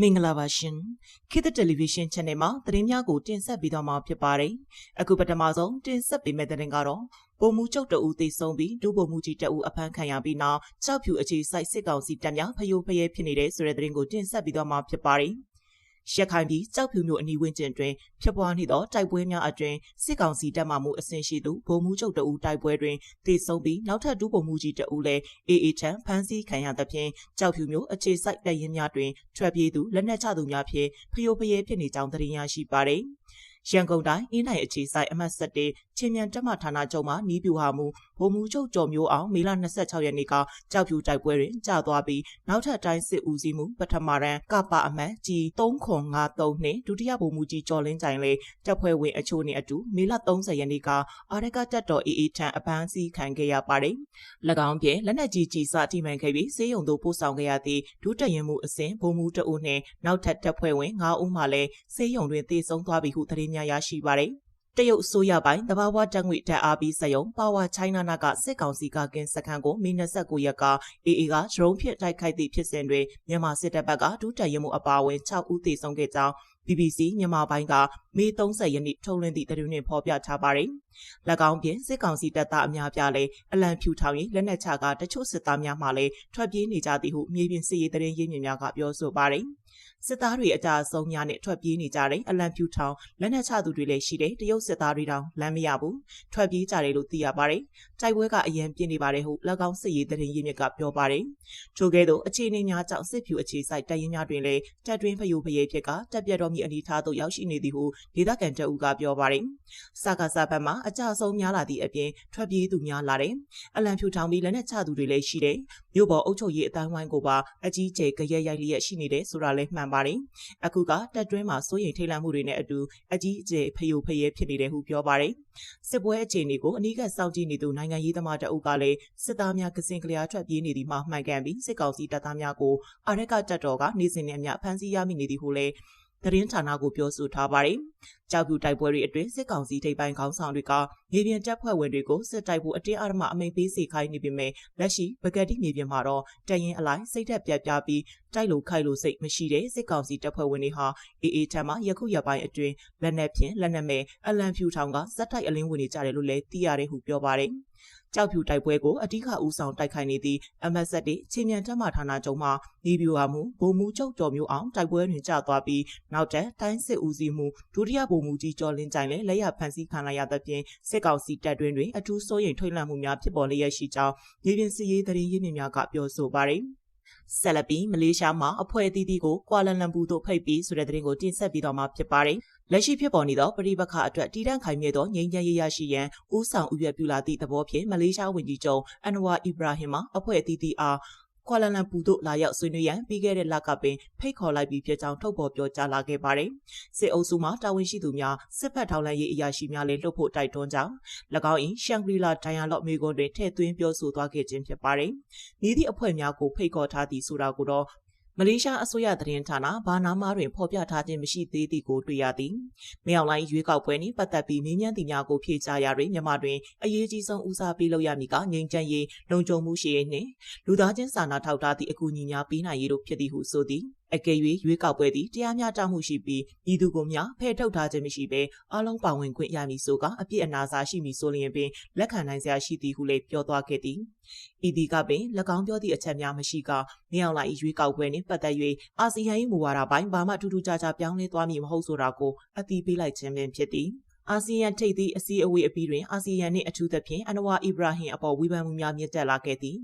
မင်္ဂလာပါရှင်ခေတ်သစ်တယ်လီဗီရှင်း channel မှာသတင်းများကိုတင်ဆက်ပေးသွားမှာဖြစ်ပါတယ်အခုပထမဆုံးတင်ဆက်ပေးမယ့်သတင်းကတော့ပုံမှုကျုပ်တအူသိဆုံးပြီးဒုပုံမှုကြီးတအူအဖမ်းခံရပြီးနောက်ကြောက်ဖြူအခြေစိုက်စစ်ကောင်စီတပ်များဖယိုဖယဲဖြစ်နေတဲ့ဆိုတဲ့သတင်းကိုတင်ဆက်ပေးသွားမှာဖြစ်ပါတယ် ရခိုင်ပြည်ကြောက်ဖြူမျိုးအနီးဝန်းကျင်တွင်ဖြစ်ပွားနေသောတိုက်ပွဲများအတွင်စစ်ကောင်စီတပ်မှမူအဆင်ရှိသူဗိုလ်မှူးချုပ်တအူတိုက်ပွဲတွင်တည်ဆုံပြီးနောက်ထပ်ဒုဗိုလ်မှူးကြီးတအူလည်းအေအေချန်ဖမ်းဆီးခံရသဖြင့်ကြောက်ဖြူမျိုးအခြေစိုက်တပ်ရင်းများတွင်ထွက်ပြေးသူလက်နက်ချသူများဖြင့်ဖျို့ဖျဲဖြစ်နေကြောင်းသတင်းရရှိပါသည်ရန်ကုန်တိုင်းအင်းနိုင်အခြေဆိုင်အမှတ်7ချင်းမြန်တက်မဌာနချုပ်မှနီးပြူဟာမူ ဗိုလ်မှူးချုပ်ကျော်မျိုးအောင်မေလ26ရက်နေ့ကကြောက်ဖြူတိုက်ပွဲတွင်ကြာသွားပြီးနောက်ထပ်တိုင်းစစ်ဦးစီးမှုပထမရန်ကပအမှတ်ကြီး3953နှင့်ဒုတိယဗိုလ်မှူးကြီးကျော်လင်းကြိုင်လေတပ်ဖွဲ့ဝင်အချို့နှင့်အတူမေလ30ရက်နေ့ကအာရကတက်တော်အေအေထံအပန်းစီခံခဲ့ရပါတယ်။၎င်းပြင်လက်နက်ကြီးကြီးစတိမှန်ခဲ့ပြီးစေယုံတို့ပို့ဆောင်ခဲ့ရသည့်ဒုတရင်မှုအစဉ်ဗိုလ်မှူးတအုပ်နှင့်နောက်ထပ်တပ်ဖွဲ့ဝင်9ဦးမှလည်းစေယုံတွင်တည်ဆုံသွားပြီဟုသတင်းများရရှိပါတယ်။ တရုတ်အစိုးရပိုင်းတဘာဝတက်ငွေတက်အားပြီးစယုံပါဝါချိုင်းနာနာကစစ်ကောင်စီကကင်းစခန်းကိုမီ29ရက်ကအေအေကဒရုန်းဖြင့်တိုက်ခိုက်သည့်ဖြစ်စဉ်တွင်မြန်မာစစ်တပ်ဘက်ကဒုတက်ရမှုအပါအဝင်6ဦးသေဆုံးခဲ့ကြောင်း BBC မြန်မာပိုင်းကမေ30ရက်နေ့ထုတ်လွှင့်သည့်သတင်းတွင်ဖော်ပြထားပါတယ်။၎င်းပြင်စစ်ကောင်စီတပ်သားအများပြားလည်းအလံဖြူထောင်ရင်လက်နက်ချကတချို့စစ်သားများမှလည်းထွက်ပြေးနေကြသည်ဟုမြေပြင်စစ်ရေးသတင်းရင်းမြစ်များကပြောဆိုပါတယ်။ စစ်သားတွေအကြအဆုံးများနဲ့ထွက်ပြေးနေကြတဲ့အလံဖြူထောင်လက်နက်ချသူတွေလည်းရှိတယ်တရုတ်စစ်သားတွေတောင်လမ်းမရဘူးထွက်ပြေးကြတယ်လို့သိရပါတယ်တိုက်ပွဲကအရင်ပြင်းနေပါတယ်ဟု၎င်းစစ်ရေးသတင်းရင်းမြစ်ကပြောပါတယ်ထို့ကဲ့သို့အခြေအနေများကြောင့်စစ်ဖြူအခြေစိုက်တပ်ရင်းများတွင်လည်းတပ်တွင်းဖယိုဖယဲဖြစ်ကတပ်ပြတ်တော်မီအနေထားသို့ရောက်ရှိနေသည်ဟုဒေသခံတပ်ဦးကပြောပါတယ်စကားစဘက်မှာအကြအဆုံးများလာသည့်အပြင်ထွက်ပြေးသူများလာတယ်အလံဖြူထောင်ပြီးလက်နက်ချသူတွေလည်းရှိတယ်မြို့ပေါ်အုပ်ချုပ်ရေးအတိုင်းဝိုင်းကိုပါအကြီးကျယ်ကြရက်ရိုက်လျက်ရှိနေတယ်ဆိုတာလည်းမှန်ပါတယ်။အခုကတက်တွင်းမှာစိုးရိမ်ထိတ်လန့်မှုတွေနဲ့အတူအကြီးအကျယ်ဖယိုဖယဲဖြစ်နေတယ်ဟုပြောပါတယ်။စစ်ပွဲအခြေအနေကိုအနီးကပ်စောင့်ကြည့်နေသူနိုင်ငံရေးသမားတအုပ်ကလည်းစစ်သားများကစင်ကလျာထွက်ပြေးနေသည်မှမှန်ကန်ပြီးစစ်ကောင်စီတပ်သားများကိုအာရက်ကတပ်တော်ကနေစဉ်နဲ့အမျှဖမ်းဆီးရမိနေသည်ဟုလည်း သတင်းဌာနကိုပြောဆိုထားပါတယ်။ကြောက်ဖြူတိုက်ပွဲတွေအတွင်းစစ်ကောင်စီထိပ်ပိုင်းခေါင်းဆောင်တွေကမြေပြင်တပ်ဖွဲ့ဝင်တွေကိုစစ်တိုက်ဖို့အတင်းအဓမ္မအမိန့်ပေးစေခိုင်းနေပေမဲ့လက်ရှိပကတိမြေပြင်မှာတော့တရင်အလိုက်စိတ်သက်ပြတ်ပြပြီးတိုက်လို့ခိုက်လို့စိတ်မရှိတဲ့စစ်ကောင်စီတပ်ဖွဲ့ဝင်တွေဟာအေးအေးထမ်းမှယခုရပိုင်းအတွင်းလက်နက်ဖြင့်လက်နက်မဲ့အလံဖြူထောင်ကဇက်တိုက်အလင်းဝင်နေကြတယ်လို့လည်းသိရတယ်ဟုပြောပါတယ်။ ကြောက်ဖြူတိုက်ပွဲကိုအဓိကဦးဆောင်တိုက်ခိုက်နေသည့် MSD ချင်းမြန်တပ်မဌာနချုပ်မှနေပြူဟာမှုဗိုလ်မှူးချုပ်ကျော်မျိုးအောင်တိုက်ပွဲတွင်ကျသွားပြီးနောက်တန်းတိုင်းစစ်ဦးစီးမှုဒုတိယဗိုလ်မှူးကြီးကျော်လင်းကြိုင်လည်းလက်ရဖန်ဆီးခံလိုက်ရသဖြင့်စစ်ကောင်စီတပ်တွင်တွင်အထူးစိုးရိမ်ထိတ်လန့်မှုများဖြစ်ပေါ်လျက်ရှိကြောင်းမြေပြင်စစ်ရေးသတင်းရင်းမြစ်များကပြောဆိုပါရယ် ဆက်လက်ပြီးမလေးရှားမှာအဖွဲ့အသီးသီးကိုကွာလန်လမ်ပူသို့ဖိတ်ပြီးဆိုတဲ့သတင်းကိုတင်ဆက်ပြီးတော့မှာဖြစ်ပါတယ်။လက်ရှိဖြစ်ပေါ်နေသောပဋိပက္ခအတွက်တည်တံ့ခိုင်မြဲသောငြိမ်းချမ်းရေးရရှိရန်ဦးဆောင်ဥပပြုလာသည့်သဘောဖြင့်မလေးရှားဝန်ကြီးချုပ်အန်နဝါအီဘရာဟင်မှအဖွဲ့အသီးသီးအား ကွာလာလမ်ပူတို့လာရောက်ဆွေးနွေးရန်ပြီးခဲ့တဲ့လကပင်ဖိတ်ခေါ်လိုက်ပြီးဖြစ်ကြောင်းထုတ်ဖော်ပြောကြားလာခဲ့ပါတယ်။စစ်အုပ်စုမှတာဝန်ရှိသူများစစ်ဖက်ထောက်လှမ်းရေးအရာရှိများလည်းလှုပ်ဖို့တိုက်တွန်းကြောင်း၎င်း၏ရှန်ဂရီလာဒိုင်ယာလော့မေကွန်တွင်ထည့်သွင်းပြောဆိုသွားခဲ့ခြင်းဖြစ်ပါတယ်။ဤသည့်အဖွဲ့များကိုဖိတ်ခေါ်ထားသည်ဆိုတာကိုတော့ မလေးရှားအစိုးရသတင်းဌာနဘာနာမာတွင်ဖော်ပြထားခြင်းမရှိသေးသည်ကိုတွေ့ရသည်။မြောင်လိုင်းရွေးကောက်ပွဲနှင့်ပတ်သက်ပြီးမြင်းမြန်းသူများကိုဖြေကြားရာတွင်မြန်မာတွင်အရေးကြီးဆုံးဦးစားပေးလုပ်ရမည်ကငြိမ်းချမ်းရေးလုံခြုံမှုရှိရေးနှင့်လူသားချင်းစာနာထောက်ထားသည့်အကူအညီများပေးနိုင်ရေးတို့ဖြစ်သည်ဟုဆိုသည်။အကယ်၍ရွေးကောက်ပွဲသည်တရားမျှတမှုရှိပြီးဤသူကိုများဖယ်ထုတ်ထားခြင်းမရှိဘဲအလုံးပါဝင်ခွင့်ရမည်ဆိုကအပြစ်အနာစာရှိမည်ဆိုလျင်ပင်လက်ခံနိုင်စရာရှိသည်ဟုလည်းပြောသွားခဲ့သည်ဤဒီကပင်၎င်းပြောသည့်အချက်များမရှိကမြောက်လိုက်ရွေးကောက်ပွဲနှင့်ပတ်သက်၍အာဆီယံ၏မူဝါဒပိုင်းဘာမှထူးထူးခြားခြားပြောင်းလဲသွားမည်မဟုတ်ဆိုတာကိုအသိပေးလိုက်ခြင်းပင်ဖြစ်သည် အာဆီယံထိပ်သီးအစည်းအဝေးအပြီးတွင်အာဆီယံနှင့်အထူးသဖြင့်အနဝါအီဘရာဟင်အပေါ်ဝေဖန်မှုများမြင့်တက်လာခဲ့သည်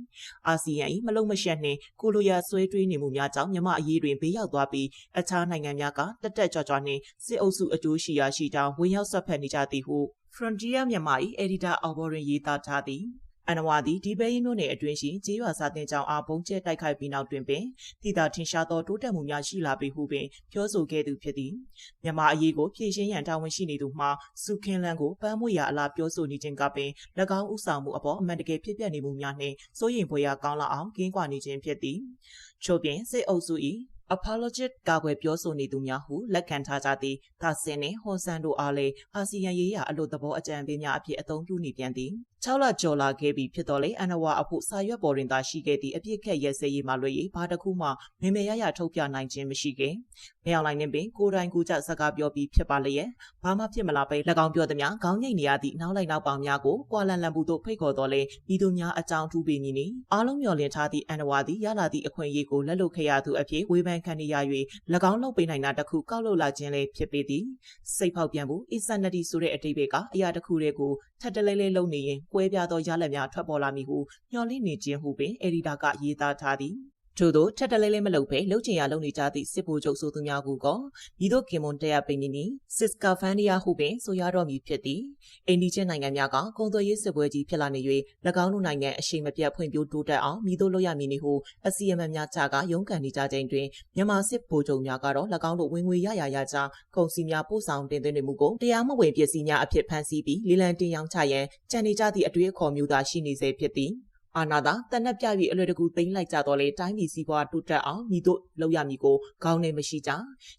အာဆီယံ၏မလုံမရှက်နှင့်ကိုလိုယာဆွဲတွေးနေမှုများကြောင့်မြမအရေးတွင်ဘေးရောက်သွားပြီးအခြားနိုင်ငံများကတက်တက်ကြွကြွနှင့်စစ်အုပ်စုအကျိုးရှိရာရှိကြောင်းဝင်ရောက်ဆက်ဖက်နေကြသည်ဟု Frontier မြန်မာ၏အက်ဒီတာအော်ဘော်တွင်ရေးသားထားသည် အန်နဝါသည်ဒီပဲရင်တို့နယ်အတွင်းရှိကျေးရွာစာတင်ကြောင်အားပုံကျဲတိုက်ခိုက်ပြီးနောက်တွင်ပင်ထိသာထင်ရှားသောတိုးတက်မှုများရှိလာပြီဟုပင်ပြောဆိုခဲ့သူဖြစ်သည်မြန်မာအရေးကိုဖြည့်ရှင်းရန်တာဝန်ရှိနေသူမှစုခင်းလန်းကိုပန်းမွေရာအလားပြောဆိုနေခြင်းကပင်၎င်းဥဆောင်မှုအပေါ်အမှန်တကယ်ဖြစ်ပျက်နေမှုများနှင့်စိုးရိမ်ဖွယ်ရာကောင်းလာအောင်ကင်းကွာနေခြင်းဖြစ်သည်ချို့ပြင်စစ်အုပ်စု၏ apologist ကာကွယ်ပြောဆိုနေသူများဟုလက်ခံထားကြသည့်ဒါဆင်နှင့်ဟွန်ဆန်တို့အားလည်းအာဆီယံရေးရာအလို့သဘောအကြံပေးများအဖြစ်အသုံးပြုနေပြန်သည်6လကျော်လာခဲ့ပြီဖြစ်တော်လေအန်နဝါအဖို့စာရွက်ပေါ်တွင်သာရှိခဲ့သည့်အပြစ်ခက်ရဲစဲရေးမှလွေ၍ဘာတစ်ခုမှမေမေရရထုတ်ပြနိုင်ခြင်းမရှိခဲ့။မြောင်လိုင်းနှင့်ပင်ကိုယ်တိုင်ကိုကြစကားပြောပြီးဖြစ်ပါလျက်ဘာမှဖြစ်မလာပဲ၎င်းပြောသည်များခေါင်းငိတ်နေရသည့်နောက်လိုက်နောက်ပေါင်များကိုကွာလန်လန်ပူသို့ဖိတ်ခေါ်တော်လဲဤသူများအကြောင်းထူးပေမည်နီအားလုံးမျှော်လင့်ထားသည့်အန်နဝါသည်ရလာသည့်အခွင့်အရေးကိုလက်လွတ်ခဲ့ရသူအဖြစ်ဝေဖန်ခံနေရ၍၎င်းလုပ်ပေးနိုင်တာတစ်ခုကောက်လုပ်လာခြင်းလည်းဖြစ်ပေသည်စိတ်ဖောက်ပြန်မှုအစ္စနတီဆိုတဲ့အတိတ်ဘက်ကအရာတစ်ခုတည်းကိုထပ်တလဲလဲလုပ်နေရင်ကွဲပြားသောရလဒ်များထွက်ပေါ်လာမည်ဟုမျှော်လင့်နေခြင်းဟုပင်အက်ဒီတာကရေးသားထားသည် ထို့သောထက်တလဲလဲမလုပ်ဘဲလှုပ်ချင်ရလုပ်နေကြသည့်စစ်ဗိုလ်ချုပ်ဆိုသူများကိုကောဤသို့ကင်မွန်တက်ရပိန်နီစစ်ကာဖန်ဒီယာဟုပင်ဆိုရတော့မည်ဖြစ်သည်အိန္ဒိချင်းနိုင်ငံများကကုန်သွယ်ရေးစစ်ပွဲကြီးဖြစ်လာနေ၍၎င်းတို့နိုင်ငံအရှိန်မပြတ်ဖွံ့ဖြိုးတိုးတက်အောင်မိတို့လုပ်ရမည်နည်းဟုအစီအမံများချကရုန်းကန်နေကြခြင်းတွင်မြန်မာစစ်ဗိုလ်ချုပ်များကတော့၎င်းတို့ဝင်ငွေရရရကြကုန်စည်များပို့ဆောင်တင်သွင်းနေမှုကိုတရားမဝင်ပစ္စည်းများအဖြစ်ဖန်ဆီးပြီးလီလံတင်ရောင်းချရန်ကြံနေကြသည့်အတွေ့အခေါ်မျိုးသာရှိနေစေဖြစ်သည် အာနာသာတနက်ပြပြီးအလွယ်တကူသိမ်းလိုက်ကြတော့လေတိုင်းပြည်စီးပွားတိုးတက်အောင်မိတို့လုပ်ရမည်ကိုခေါင်းနဲ့မရှိကြ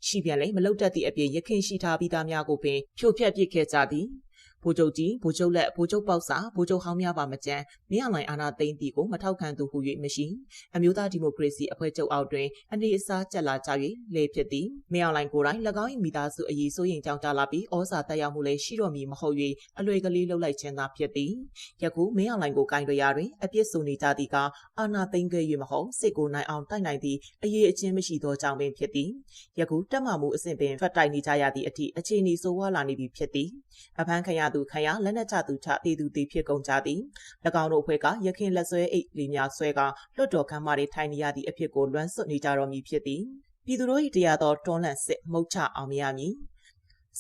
ရှိပြန်လေမလုပ်တတ်သည့်အပြင်ရခင်ရှိထားပြီးသားများကိုပင်ဖြိုဖျက်ပစ်ခဲ့ကြသည် ဗိုလ်ချုပ်ကြီးဗိုလ်ချုပ်လက်ဗိုလ်ချုပ်ပေါက်စာဗိုလ်ချုပ်ဟောင်းများပါမကြမ်းမင်းအောင်လှိုင်အာဏာသိမ်းသည်ကိုမထောက်ခံသူဟု၍မရှိအမျိုးသားဒီမိုကရေစီအဖွဲ့ချုပ်အောက်တွင်အနေအစားကျက်လာကြ၍လေဖြစ်သည်မင်းအောင်လှိုင်ကိုယ်တိုင်၎င်း၏မိသားစုအရေးစိုးရင်ကြောင်းကြလာပြီးဩဇာတက်ရောက်မှုလည်းရှိတော်မူမဟုတ်၍အလွယ်ကလေးလှုပ်လိုက်ခြင်းသာဖြစ်သည်ယခုမင်းအောင်လှိုင်ကိုကင်တွယ်ရာတွင်အပြစ်ဆိုနေကြသည်ကအာဏာသိမ်းခဲ့၍မဟုတ်စစ်ကိုနိုင်အောင်တိုက်နိုင်သည့်အရေးအချင်းမရှိသောကြောင့်ပင်ဖြစ်သည်ယခုတက်မှမှုအဆင့်ပင်ထွက်တိုက်နေကြရသည့်အထိအခြေအနေဆိုးဝါးလာနေပြီဖြစ်သည်အဖမ်းခံရသူခံရလက်နက်ချသူချတည်သူတည်ဖြစ်ကုန်ကြသည်၎င်းတို့အဖွဲ့ကရခင်လက်ဆွဲအိတ်လေးများဆွဲကလွတ်တော်ခမ်းမတွေထိုင်နေရသည့်အဖြစ်ကိုလွမ်းဆွနေကြတော်မူဖြစ်သည်ပြည်သူတို့၏တရားတော်တွန်းလှန်စစ်မှုတ်ချအောင်မရမည်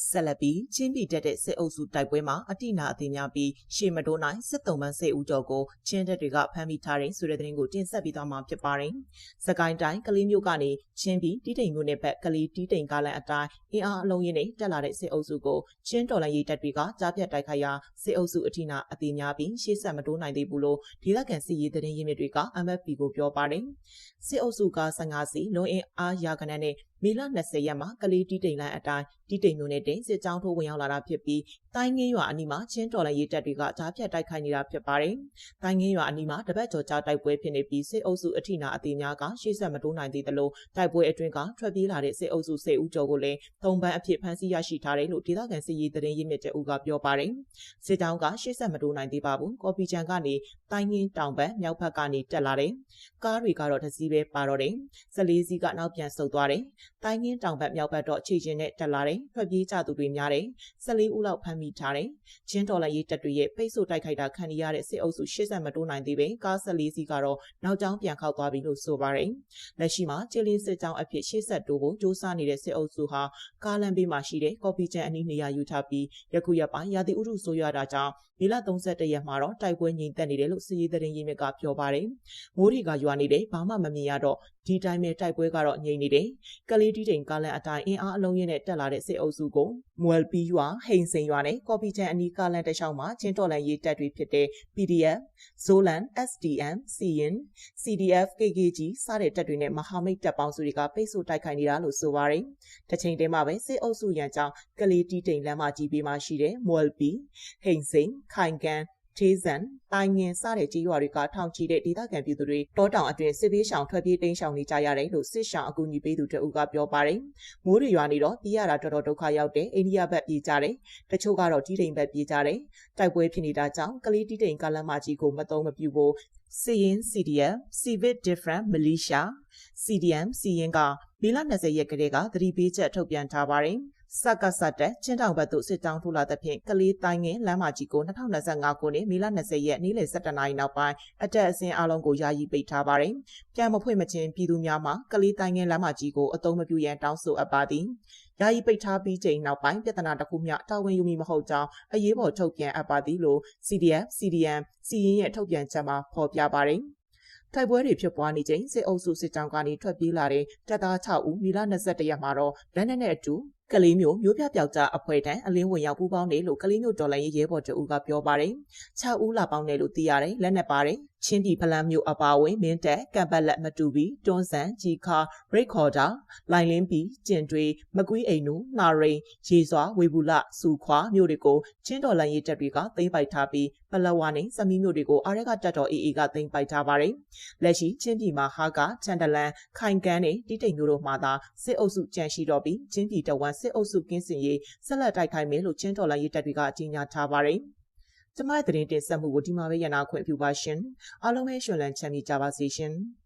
ဆက်လက်ပြီးချင်းပြည်တက်တဲ့စစ်အုပ်စုတိုက်ပွဲမှာအတိနာအသေးများပြီးရှေမတိုးနိုင်စစ်တုံးပန်းစေဦးကျော်ကိုချင်းတက်တွေကဖမ်းမိထားတဲ့ဆိုတဲ့သတင်းကိုတင်ဆက်ပြီးသွားမှာဖြစ်ပါတယ်။စကိုင်းတိုင်းကလေးမျိုးကနေချင်းပြည်တီးတိမ်မျိုးနဲ့ဘက်ကလေးတီးတိမ်ကားလန်အတိုင်းအင်အားအလုံးရင်းနဲ့တက်လာတဲ့စစ်အုပ်စုကိုချင်းတော်လိုင်းရေးတပ်တွေကကြားပြတ်တိုက်ခိုက်ရာစစ်အုပ်စုအထိနာအသေးများပြီးရှေ့ဆက်မတိုးနိုင်သေးဘူးလို့ဒေသခံစစ်ရေးသတင်းရင်းမြစ်တွေက MFP ကိုပြောပါတယ်။စစ်အုပ်စုက15စီလွန်အင်အားရာခဏနဲ့ မေလ20ရက်မှာကလေးတီးတိမ်လိုင်းအတိုင်းတီးတိမ်မျိုးနဲ့တင်စစ်ကြောင်းထိုးဝင်ရောက်လာတာဖြစ်ပြီးတိုင်းငင်းရွာအနီးမှာချင်းတော်လိုင်းရေးတပ်တွေကကြားဖြတ်တိုက်ခိုက်နေတာဖြစ်ပါတယ်။တိုင်းငင်းရွာအနီးမှာတပတ်ကျော်ကြာတိုက်ပွဲဖြစ်နေပြီးစစ်အုပ်စုအထိနာအသေးများကရှေ့ဆက်မတိုးနိုင်သေးသလိုတိုက်ပွဲအတွင်းကထွက်ပြေးလာတဲ့စစ်အုပ်စုစေဦးကျော်ကိုလည်းသုံးပန်းအဖြစ်ဖမ်းဆီးရရှိထားတယ်လို့ဒေသခံစစ်ရေးသတင်းရင်းမြစ်တဲ့ဦးကပြောပါတယ်။စစ်ကြောင်းကရှေ့ဆက်မတိုးနိုင်သေးပါဘူး။ကော်ပီချန်ကနေတိုင်းငင်းတောင်ဘက်မြောက်ဘက်ကနေတက်လာတယ်။ကားတွေကတော့တစ်စီးပဲပါတော့တယ်။14စီးကနောက်ပြန်ဆုတ်သွားတယ်။တိုင်းငင်းတောင်ဘက်မြောက်ဘက်တော့ခြေချင်းနဲ့တက်လာတယ်။ထွက်ပြေးကြသူတွေများတယ်။14ဦးလောက်ဖမ်းမိထားတယ်။ချင်းတော်လည်းရေးတပ်တွေရဲ့ပိတ်ဆို့တိုက်ခိုက်တာခံရတဲ့စစ်အုပ်စုရှေ့ဆက်မတိုးနိုင်သေးပဲကား14စီးကတော့နောက်ကျောင်းပြန်ခောက်သွားပြီလို့ဆိုပါတယ်။လက်ရှိမှာကျလင်းစစ်ကြောင်းအဖြစ်ရှေ့ဆက်တိုးဖို့စ조사နေတဲ့စစ်အုပ်စုဟာကားလမ်းဘေးမှာရှိတဲ့ကော်ပီချန်အနီးနေရာယူထားပြီးယခုရက်ပိုင်းရာသီဥတုဆိုးရွားတာကြောင့်မေလ31ရက်မှာတော့တိုက်ပွဲငြိမ်သက်နေတယ်လို့စစ်ရေးသတင်းရင်းမြစ်ကပြောပါတယ်။မိုးတွေကရွာနေတယ်ဘာမှမမြင်ရတော့ဒီတိုင်းပဲတိုက်ပွဲကတော့ငြိမ်နေတယ်။ကလေးတီးတိမ်ကားလန်အတိုင်းအင်အားအလုံးရင်းနဲ့တက်လာတဲ့စစ်အုပ်စုကိုမွယ်ပီရွာဟိန်စိန်ရွာနဲ့ကော်ပီချန်အနီးကားလန်တလျှောက်မှာချင်းတော်လန်ရေးတပ်တွေဖြစ်တဲ့ PDF, Zolan, SDM, CN, CDF, KKG စတဲ့တပ်တွေနဲ့မဟာမိတ်တပ်ပေါင်းစုတွေကပိတ်ဆို့တိုက်ခိုက်နေတာလို့ဆိုပါတယ်။တစ်ချိန်တည်းမှာပဲစစ်အုပ်စုရန်ကြောင့်ကလေးတီးတိမ်လမ်းမကြီးပေးမှာရှိတဲ့မွယ်ပီဟိန်စိန်ခိုင်ကန် ထေးစံတိုင်ငင်စတဲ့ကြီးရွာတွေကထောင်ချီတဲ့ဒေသခံပြည်သူတွေတောတောင်အတွင်းစစ်ပေးရှောင်ထွက်ပြေးတိမ်းရှောင်နေကြရတယ်လို့စစ်ရှောင်အကူအညီပေးသူတအုပ်ကပြောပါတယ်။မိုးတွေရွာနေတော့ပြေးရတာတော်တော်ဒုက္ခရောက်တဲ့အိန္ဒိယဘက်ပြေးကြတယ်။တချို့ကတော့တီးတိမ်ဘက်ပြေးကြတယ်။တိုက်ပွဲဖြစ်နေတာကြောင့်ကလေးတီးတိမ်ကလမ်းမကြီးကိုမတုံးမပြူဖို့စီရင် CDF Civic Different Militia CDM စီရင်ကမေလ20ရက်ကလေးကသတိပေးချက်ထုတ်ပြန်ထားပါတယ်။ စက်ကစတက်ချင်းတောင်ဘက်သို့စစ်တောင်းထိုးလာသဖြင့်ကလေးတိုင်းငင်လမ်းမကြီးကို2025ခုနှစ်မေလ20ရက်နေ့လယ်17နာရီနောက်ပိုင်းအတက်အဆင်းအလုံးကိုယာယီပိတ်ထားပါတယ်။ပြန်မဖွင့်မချင်းပြည်သူများမှကလေးတိုင်းငင်လမ်းမကြီးကိုအသုံးမပြုရန်တောင်းဆိုအပ်ပါသည်။ယာယီပိတ်ထားပြီးချိန်နောက်ပိုင်းပြဿနာတစ်ခုမျှတာဝန်ယူမိမဟုတ်ကြောင်းအရေးပေါ်ထုတ်ပြန်အပ်ပါသည်လို့ CDF CDM စီရင်ရဲ့ထုတ်ပြန်ချက်မှာဖော်ပြပါတယ်။တိုက်ပွဲတွေဖြစ်ပွားနေချိန်စစ်အုပ်စုစစ်ကြောင်းကနေထွက်ပြေးလာတဲ့တပ်သား6ဦးမီလ21ရက်မှာတော့လက်နက်နဲ့အတူ ကကလေးမျိုးမျိုးပြပျောက်ကြားအဖွဲ့ထံအလင်းဝင်ရောက်ပူးပေါင်းတယ်လို့ကလေးမျိုးတော်လိုင်းရေးရဲဘော်တအူကပြောပါတယ်။6ဦးလာပေါင်းတယ်လို့သိရတယ်လက်နက်ပါတယ်။ချင်းပြည်ဖလန်းမျိုးအပါအဝင်မင်းတက်ကံပတ်လက်မတူဘီတွန်းဆန်ကြီးခါရိတ်ခေါ်တာလိုင်လင်းပီကျင်တွေမကွီးအိမ်နူနာရိန်ရေစွာဝေဘူးလစူခွာမျိုးတွေကိုချင်းတော်လိုင်းရေးတပ်တွေကသိမ်းပိုက်ထားပြီးပလဝါနဲ့စမီမျိုးတွေကိုအာရကတပ်တော်အေအေကသိမ်းပိုက်ထားပါတယ်။လက်ရှိချင်းပြည်မှာဟာကချန်တလန်ခိုင်ကန်းနဲ့တိတိမ်မျိုးတို့မှာသာစစ်အုပ်စုကြန့်ရှိတော့ပြီးချင်းပြည်တဝမ်စစ်အုပ်စုကင်းစင်ရေးဆက်လက်တိုက်ခိုက်မယ်လို့ချင်းတော်လိုင်းရေးတပ်တွေကကြေညာထားပါတယ်။ကျမရဲ့သတင်းတင်ဆက်မှုကိုဒီမှာပဲရနာခွင့်ပြုပါရှင်။အားလုံးပဲရှင်လန်းချမ်းမြေကြပါစေရှင်။